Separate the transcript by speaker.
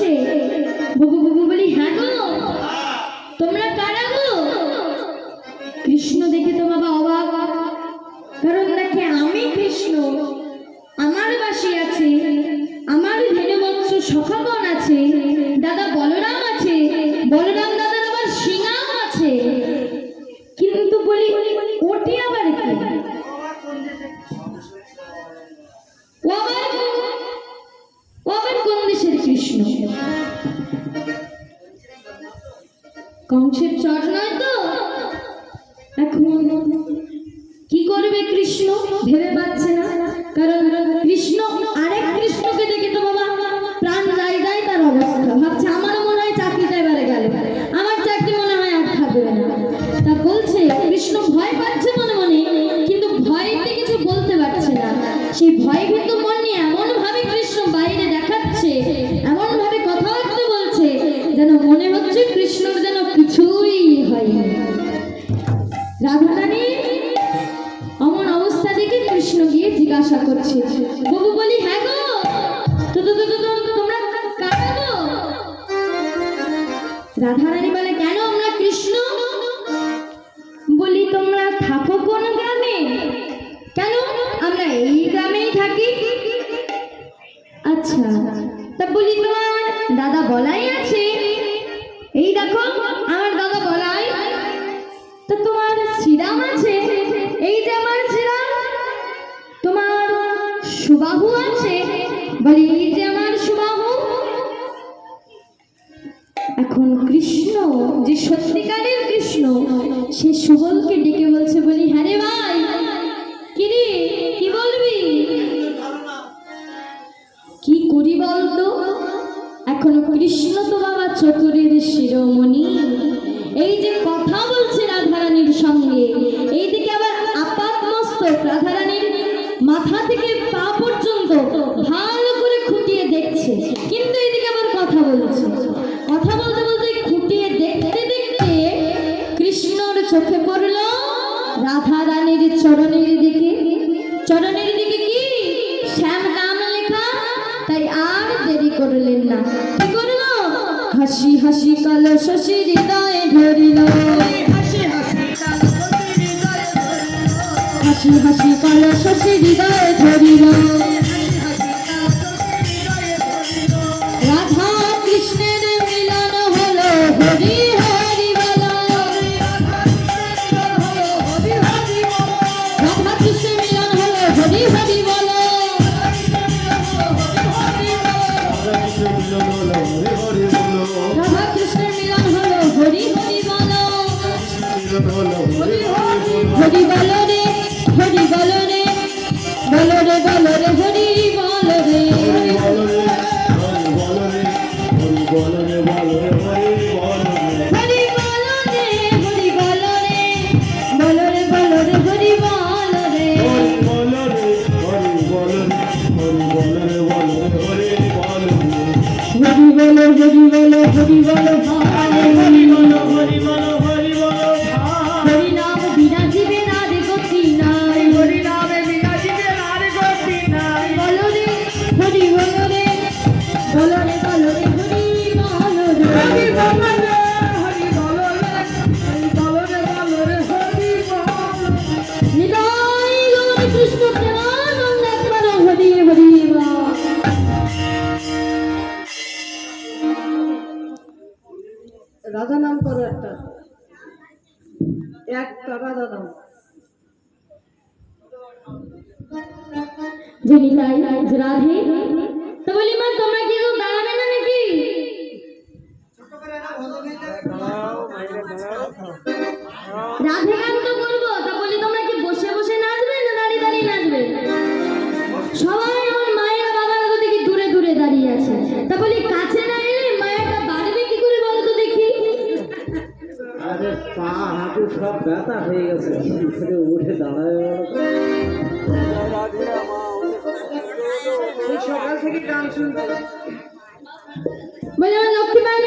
Speaker 1: বলছে বুবু বুবু বলি হ্যাঁ গো, তোমরা কারা গো? কৃষ্ণ দেখে তো বাবা অবাক। কারণ দেখে আমি কৃষ্ণ, আমার বাসি আছে, আমার ধেনুবৎস সখাগণ আছে, দাদা বলরাম আছে কংসের চর নয় তো? এখন কি করবে কৃষ্ণ? ভেবে পাচ্ছে না। কারণ কৃষ্ণ, আরেক কৃষ্ণকে দেখে তো বাবা প্রাণ যায় যায় তার অবস্থা। ভাবছে আমারও মনে হয় চাকরিটা এবারে গেল। আমার চাকরি মনে হয় আর থাকবে না। তা বলছে, কৃষ্ণ ভয় পাচ্ছে মনে মনে, কিন্তু ভয়তে কিছু বলতে পারছে না। সেই ভয় কিন্তু মন নিয়ে এমন ভাবে কৃষ্ণ বাইরে দেখাচ্ছে এমন ভাবে কথাবার্তা বলছে, যেন মনে হচ্ছে কৃষ্ণর রাধারানী অমন অবস্থা দেখে কৃষ্ণ গিয়ে জিজ্ঞাসা করছে, বাবু বলি হ্যাঁ গো তোমরা কারা গো? রাধারানী বলে, কেন আমরা কৃষ্ণ? বলি, তোমরা থাকো কোন গ্রামে? কেন? আমরা এই গ্রামেই থাকি। আচ্ছা তা বলি তোমার দাদা বলাই আছে? এই দেখো এখন কৃষ্ণ, যে সত্যিকারের কৃষ্ণ, সে সুবলকে ডেকে বলছে, বলি হ্যাঁ ভাই, কি রে, কি বলবি? কি করি বলতো? এখন কৃষ্ণ তো বাবা চতুরের শিরোমণি। এই যে কথা বলছে রাধারানীর সঙ্গে, এইদিকে আবার আপাত মস্তক রাধারানীর মাথা থেকে পা চোখে পড়ল। রাধারানীর চরণের দিকে। চরণের দিকে কি? শ্যাম নাম লেখা, তাই আর দেরি করলেন না। কি করল? হাসি হাসি কালো শশী হৃদয়ে ধরিল।
Speaker 2: হাসি হাসি কালো
Speaker 1: শশী হৃদয়ে ধরিল। হরি বল রে হরি বল রে বল রে বল রে হরি বল রে হরি বল হরি বল হরি বল হরি বল
Speaker 2: রাধা নাম করো একটা। একটা রাধা নাম
Speaker 1: যে নিতাই রাধে।
Speaker 3: হাঁটু সব ব্যথা হয়ে গেছে। কি উঠে দাঁড়ায়
Speaker 2: সকাল থেকে গান শুনতে
Speaker 1: বলি আমার লক্ষ্মী মায়ের